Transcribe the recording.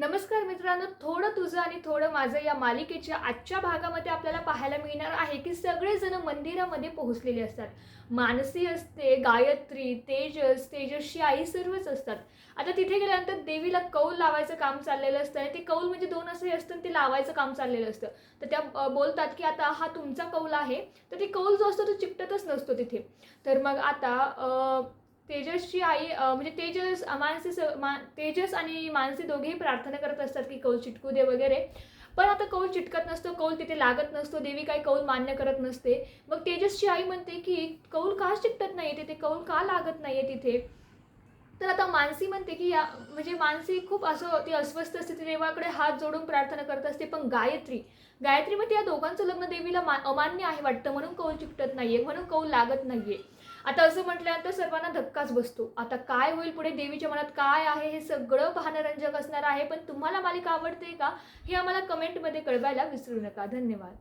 नमस्कार मित्रांनो थोडं तुझं आणि थोडं माझं या मालिकेच्या आजच्या भागामध्ये आपल्याला पाहायला मिळणार आहे की सगळेजण मंदिरामध्ये पोहोचलेले असतात. मानसी असते गायत्री तेजस तेजस्वी आई सर्वच असतात. आता तिथे गेल्यानंतर देवीला कौल लावायचं काम चाललेलं असतं आणि ते कौल म्हणजे दोन असे असतं ते लावायचं काम चाललेलं असतं. तर त्या बोलतात की आता हा तुमचा कौल आहे. तर ते कौल जो असतो तो चिकटतच नसतो तिथे. तर मग आता तेजसची आई म्हणजे तेजस मानसी स मा तेजस आणि मानसी दोघेही प्रार्थना करत असतात की कौल चिटकू दे वगैरे. पण आता कौल चिटकत नसतो कौल तिथे लागत नसतो देवी काही कौल मान्य करत नसते. मग तेजसची आई म्हणते की कौल का चिकटत नाही तिथे? कौल का लागत नाही आहे तिथे? तर आता मानसी म्हणते की या म्हणजे मानसी खूप असं ती अस्वस्थ असते ती देवाकडे हात जोडून प्रार्थना करत असते. पण गायत्री गायत्री म्हणते या दोघांचं लग्न देवीला मा अमान्य आहे वाटतं. म्हणून कौल चिकटत नाही आहे म्हणून कौल लागत नाही आहे आता असं म्हटल्यानंतर सर्वांना धक्काच बसतो. आता काय होईल पुढे? देवीच्या मनात काय आहे? हे सगळं पाहणं असणार आहे पण तुम्हाला मालिका आवडते का? हे आम्हाला कमेंटमध्ये कळवायला विसरू नका. धन्यवाद.